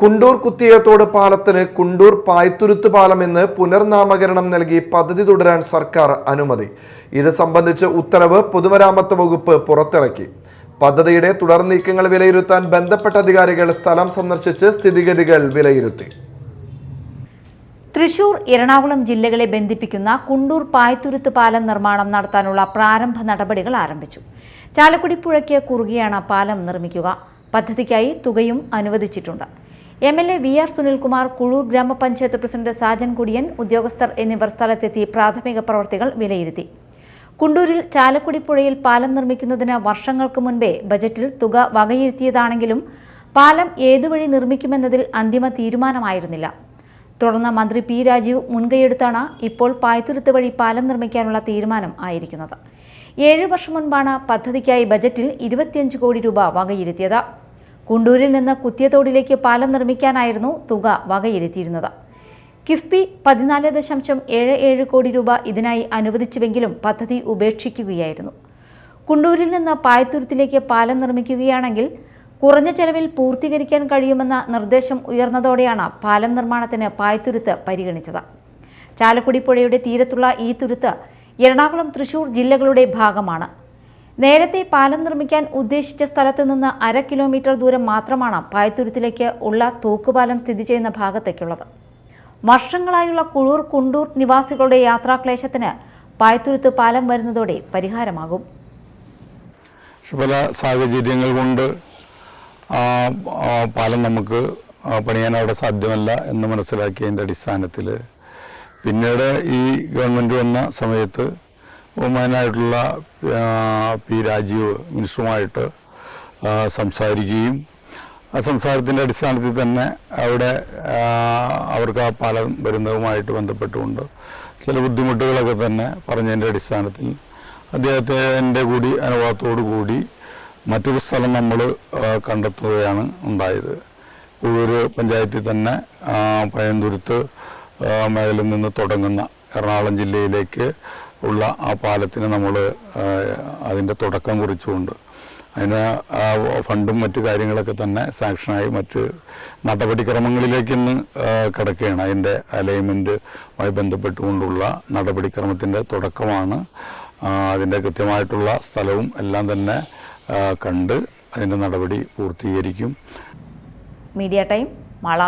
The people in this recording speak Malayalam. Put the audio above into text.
കുണ്ടൂർ കുത്തിയത്തോട് പാലത്തിന് കുണ്ടൂർ പായ്ത്തുരുത്ത് പാലം എന്ന് പുനർനാമകരണം നൽകി പദ്ധതി തുടരാൻ സർക്കാർ അനുമതി. ഇത് സംബന്ധിച്ച് ഉത്തരവ് പൊതുമരാമത്ത് വകുപ്പ് പുറത്തിറക്കി. പദ്ധതിയുടെ തുടർ നീക്കങ്ങൾ വിലയിരുത്താൻ ബന്ധപ്പെട്ട അധികാരികൾ സ്ഥലം സന്ദർശിച്ച് സ്ഥിതിഗതികൾ വിലയിരുത്തി. തൃശൂർ എറണാകുളം ജില്ലകളെ ബന്ധിപ്പിക്കുന്ന കുണ്ടൂർ പായ്ത്തുരുത്ത് പാലം നിർമ്മാണം നടത്താനുള്ള പ്രാരംഭ നടപടികൾ ആരംഭിച്ചു. ചാലക്കുടി പുഴയ്ക്ക് കുറുകെയാണ് പാലം നിർമ്മിക്കുക. പദ്ധതിക്കായി തുകയും അനുവദിച്ചിട്ടുണ്ട്. M L A V R Sunilkumar Kuzhur ഗ്രാമപഞ്ചായത്ത് പ്രസിഡന്റ് സാജൻ കുടിയൻ ഉദ്യോഗസ്ഥർ എന്നിവർ സ്ഥലത്തെത്തി പ്രാഥമിക പ്രവർത്തികൾ വിലയിരുത്തി. കുണ്ടൂരിൽ ചാലക്കുടി പുഴയിൽ പാലം നിർമ്മിക്കുന്നതിന് വർഷങ്ങൾക്ക് മുൻപേ ബജറ്റിൽ തുക വകയിരുത്തിയതാണെങ്കിലും പാലം ഏതുവഴി നിർമ്മിക്കുമെന്നതിൽ അന്തിമ തീരുമാനമായിരുന്നില്ല. തുടർന്ന് മന്ത്രി പി രാജീവ് മുൻകൈയെടുത്താണ് ഇപ്പോൾ പായ്ത്തുരുത്ത് വഴി പാലം നിർമ്മിക്കാനുള്ള തീരുമാനം ആയിരിക്കുന്നത്. ഏഴ് വർഷം മുൻപാണ് പദ്ധതിക്കായി ബജറ്റിൽ ഇരുപത്തിയഞ്ച് കോടി രൂപ വകയിരുത്തിയത്. കുണ്ടൂരിൽ നിന്ന് കുത്തിയതോടിലേക്ക് പാലം നിർമ്മിക്കാനായിരുന്നു തുക വകയിരുത്തിയിരുന്നത്. കിഫ്ബി പതിനാല് ദശാംശം ഏഴ് ഏഴ് കോടി രൂപ ഇതിനായി അനുവദിച്ചുവെങ്കിലും പദ്ധതി ഉപേക്ഷിക്കുകയായിരുന്നു. കുണ്ടൂരിൽ നിന്ന് പായത്തുരുത്തിലേക്ക് പാലം നിർമ്മിക്കുകയാണെങ്കിൽ കുറഞ്ഞ ചെലവിൽ പൂർത്തീകരിക്കാൻ കഴിയുമെന്ന നിർദ്ദേശം ഉയർന്നതോടെയാണ് പാലം നിർമ്മാണത്തിന് പായത്തുരുത്ത് പരിഗണിച്ചത്. ചാലക്കുടി പുഴയുടെ തീരത്തുള്ള ഈ തുരുത്ത് എറണാകുളം തൃശൂർ ജില്ലകളുടെ ഭാഗമാണ്. നേരത്തെ പാലം നിർമ്മിക്കാൻ ഉദ്ദേശിച്ച സ്ഥലത്ത് നിന്ന് അര കിലോമീറ്റർ ദൂരം മാത്രമാണ് പായത്തുരുത്തിലേക്ക് ഉള്ള തൂക്കുപാലം സ്ഥിതി ചെയ്യുന്ന ഭാഗത്തേക്കുള്ളത്. വർഷങ്ങളായുള്ള കുഴൂർ കുണ്ടൂർ നിവാസികളുടെ യാത്രാക്ലേശത്തിന് പായത്തുരുത്ത് പാലം വരുന്നതോടെ പരിഹാരമാകും. പല സാഹചര്യങ്ങൾ കൊണ്ട് പാലം നമുക്ക് പണിയാൻ അവിടെ സാധ്യമല്ല എന്ന് മനസ്സിലാക്കിയതിന്റെ അടിസ്ഥാനത്തിൽ പിന്നീട് ഈ ഗവൺമെന്റ് വന്ന സമയത്ത് ബഹുമാനായിട്ടുള്ള പി രാജീവ് മിനിസ്റ്ററുമായിട്ട് സംസാരിക്കുകയും ആ സംസാരത്തിന്റെ അടിസ്ഥാനത്തിൽ തന്നെ അവിടെ അവർക്ക് ആ പാലം വരുന്നതുമായിട്ട് ബന്ധപ്പെട്ടുകൊണ്ട് ചില ബുദ്ധിമുട്ടുകളൊക്കെ തന്നെ പറഞ്ഞതിന്റെ അടിസ്ഥാനത്തിൽ അദ്ദേഹത്തിന്റെ കൂടി അനുഭവത്തോടു കൂടി മറ്റൊരു സ്ഥലം നമ്മൾ കണ്ടെത്തുകയാണ് ഉണ്ടായത്. ഉഴൂർ പഞ്ചായത്തിൽ തന്നെ ആ, പഴയന്തുരുത്ത് മേഖലയിൽ നിന്ന് തുടങ്ങുന്ന എറണാകുളം ജില്ലയിലേക്ക് ഉള്ള ആ പാലത്തിന് നമ്മൾ അതിന്റെ തുടക്കം കുറിച്ചുകൊണ്ട്. അതിന് ഫണ്ടും മറ്റു കാര്യങ്ങളൊക്കെ തന്നെ സാക്ഷനായി മറ്റ് നടപടിക്രമങ്ങളിലേക്ക് ഇന്ന് കിടക്കുകയാണ്. അതിന്റെ അലൈൻമെന്റുമായി ബന്ധപ്പെട്ടുകൊണ്ടുള്ള നടപടിക്രമത്തിന്റെ തുടക്കമാണ്. അതിന്റെ കൃത്യമായിട്ടുള്ള സ്ഥലവും എല്ലാം തന്നെ കണ്ട് അതിന്റെ നടപടി പൂർത്തീകരിക്കും. Media time മള.